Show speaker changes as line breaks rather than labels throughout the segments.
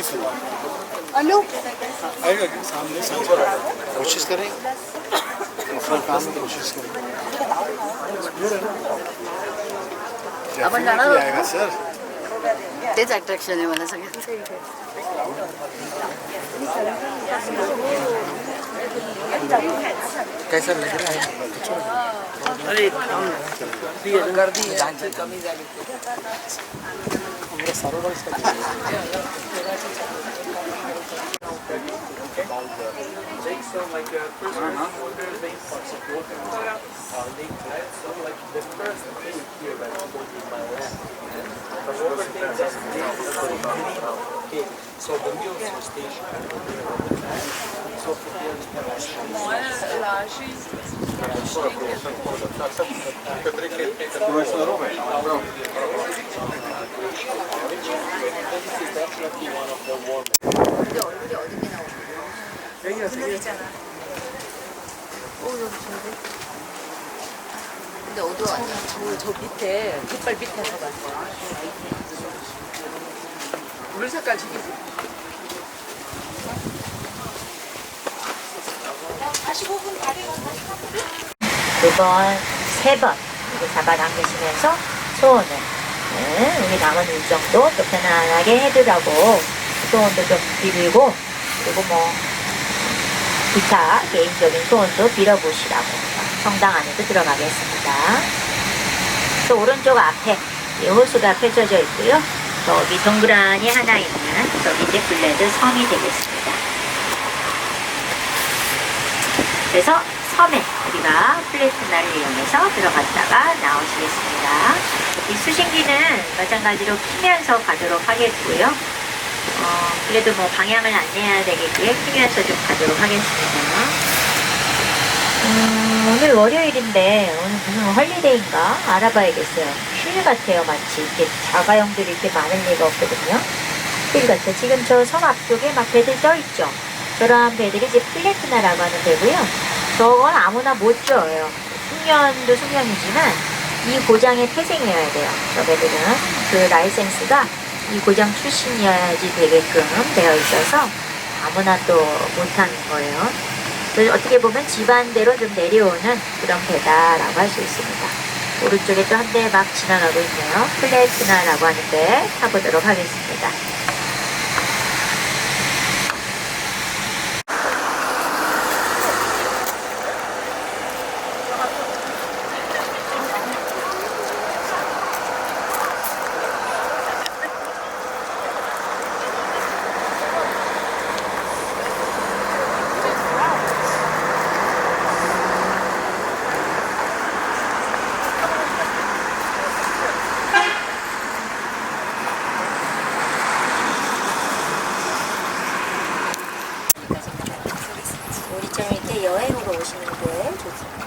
कैसे
हेलो?
आएगा क्या सामने कोशिश करें. अपना काम कोशिश करें Definitely आएगा सर
तेच अट्रॅक्शन आहे मला सगळ्यात.
कैसा लग रहा है अरे गर्दी कमी झाली. Take like uh, first main parts of that. So like the first thing here that holding my land. Okay. So the meals were stationed over on the land.
근데 어두워
저, 저 밑에 깃발 밑에서 봐. 물 색깔 저기
두 번, 세번 이렇게 잡아당기시면서 소원을 네, 우리 남은 일정도 또 편안하게 해두라고 소원도 좀 빌고 그리고 뭐 기타 개인적인 소원도 빌어보시라고 성당 안에도 들어가겠습니다. 또 오른쪽 앞에 이 호수가 펼쳐져 있고요. 저기 동그라니 하나 있는 저기 이제 블레드 섬이 되겠습니다. 그래서 섬에 우리가 플래티나를 이용해서 들어갔다가 나오시겠습니다. 이 수신기는 마찬가지로 키면서 가도록 하겠고요. 어, 그래도 뭐 방향을 안내해야 되겠기에 키면서 좀 가도록 하겠습니다. 음, 오늘 월요일인데 오늘 무슨 헐리데이인가 알아봐야겠어요. 휴일 같아요, 마치 이렇게 자가용들이 이렇게 많은 리가 없거든요. 휴일 같아요. 지금 저 섬 앞쪽에 막 배들 떠 있죠. 저런 배들이 이제 플래티나라고 하는 배고요. 저건 아무나 못 줘요. 숙련도 숙련이지만 이 고장의 태생이어야 돼요. 저 배들은 그 라이센스가 이 고장 출신이어야지 되게끔 되어 있어서 아무나 또 못하는 거예요. 그래서 어떻게 보면 집안대로 좀 내려오는 그런 배다라고 할 수 있습니다. 오른쪽에 또 한 대 막 지나가고 있네요. 플래티나라고 하는데 타보도록 하겠습니다. 이렇게 여행으로 오시는 게 좋습니다.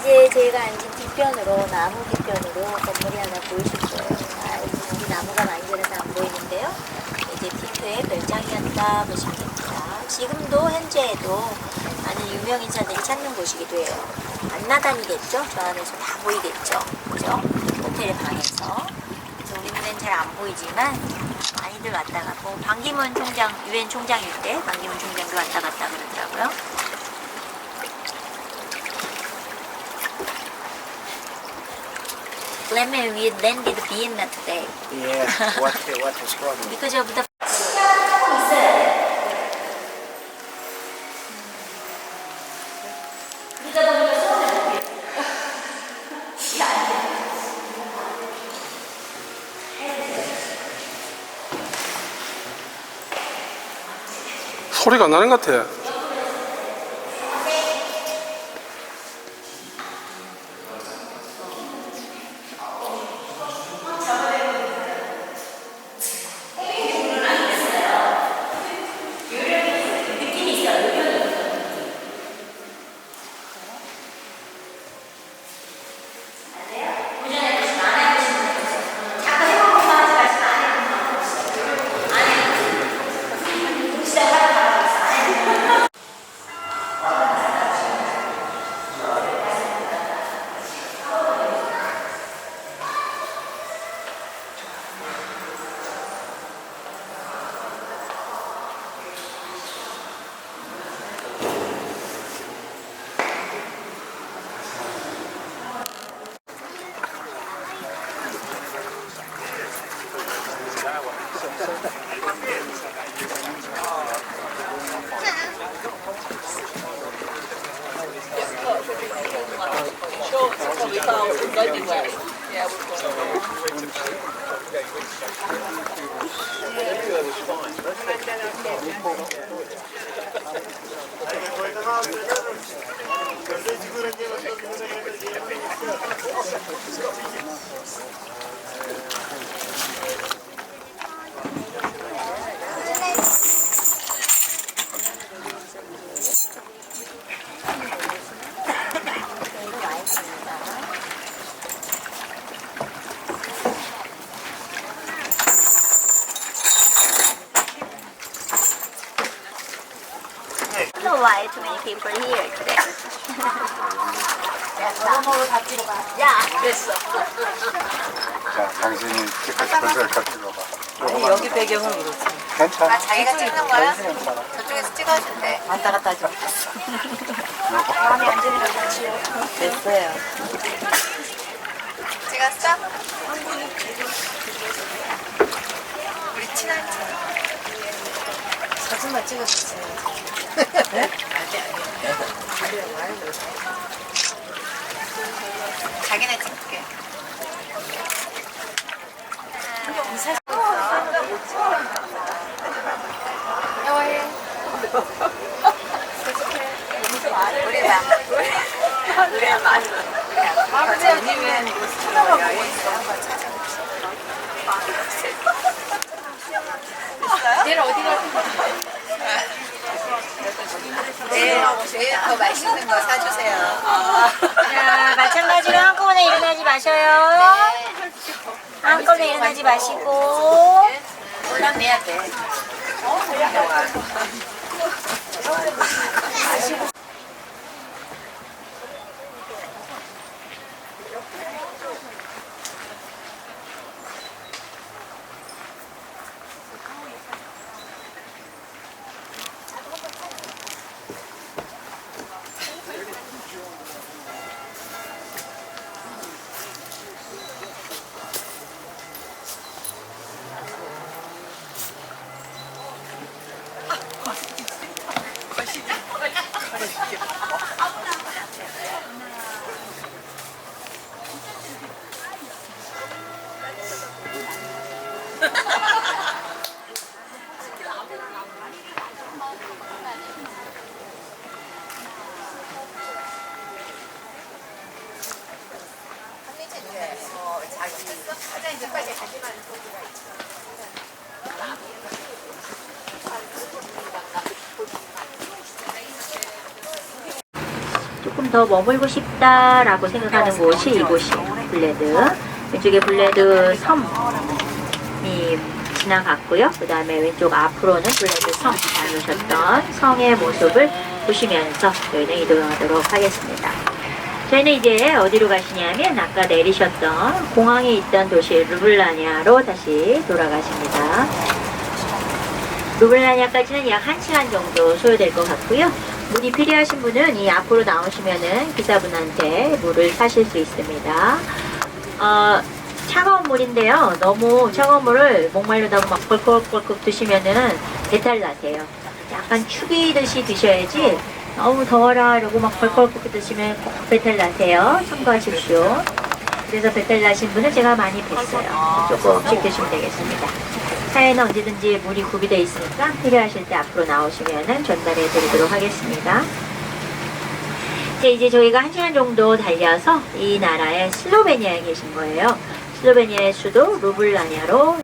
이제 제가 앉은 뒤편으로 나무 뒤편으로 건물이 하나 보이실 거예요. 아, 여기 나무가 많이 자라서 안 보이는데요. 이제 티프의 별장이었다 보시면 됩니다. 지금도 현재에도 많은 유명인사들이 찾는 곳이기도 해요. 안나단이겠죠? 저 안에서 다 보이겠죠? 그죠? 호텔의 방에서. 그래서 우리 눈엔 잘안 보이지만 많이들 왔다 갔고 반기문 총장, 유엔 총장일 때 반기문 총장도 왔다 갔다 그러더라고요. Let me we landed Vienna today
Yeah, what what was problem?
because of the
소리가 안 나는 것 같아.
Oh, it's
probably thousands anyway. Yeah, we've got it. Yeah. Know why too many people here today. 야, 됐어.
자, 당신이 찍고 싶은 걸 찍어봐.
아니 여기 배경은 그렇지.
괜찮아.
아, 자기가 찍는 거야? 저쪽에서 찍어준대.
왔다 갔다 하지 말았어.
마음에 안 드는 거 같이.
됐어요.
찍었어? 우리 친한 친구.
사진만 찍어주세요.
자기네 찾아봅시다. 내일 어디 갈 내일, 내일 더 맛있는 거 사주세요.
자, 마찬가지로 한꺼번에 일어나지 마셔요. 한꺼번에 일어나지 마시고.
올람 내야 돼.
조금 더 머물고 싶다라고 생각하는 곳이 이곳이에요. 블레드. 왼쪽에 블레드 섬이 지나갔고요. 그 다음에 왼쪽 앞으로는 블레드 섬 닮으셨던 성의 모습을 보시면서 저희는 이동하도록 하겠습니다. 저희는 이제 어디로 가시냐면 아까 내리셨던 공항에 있던 도시 루블라냐로 다시 돌아가십니다. 루블라냐까지는 약 1시간 정도 소요될 것 같고요. 물이 필요하신 분은 이 앞으로 나오시면은 기사분한테 물을 사실 수 있습니다. 어, 차가운 물인데요. 너무 차가운 물을 목말르다고 막 벌컥벌컥 드시면은 배탈 나세요. 약간 축이듯이 드셔야지 너무 더워라 이러고 막 벌컥벌컥 드시면 꼭 배탈 나세요. 참고하십시오. 그래서 배탈 나신 분은 제가 많이 뵀어요. 조금씩 드시면 되겠습니다. 차에는 언제든지 물이 구비되어 있으니까 필요하실 때 앞으로 나오시면 전달해 드리도록 하겠습니다. 자, 이제 저희가 한 시간 정도 달려서 이 나라의 슬로베니아에 계신 거예요. 슬로베니아의 수도 루블라냐로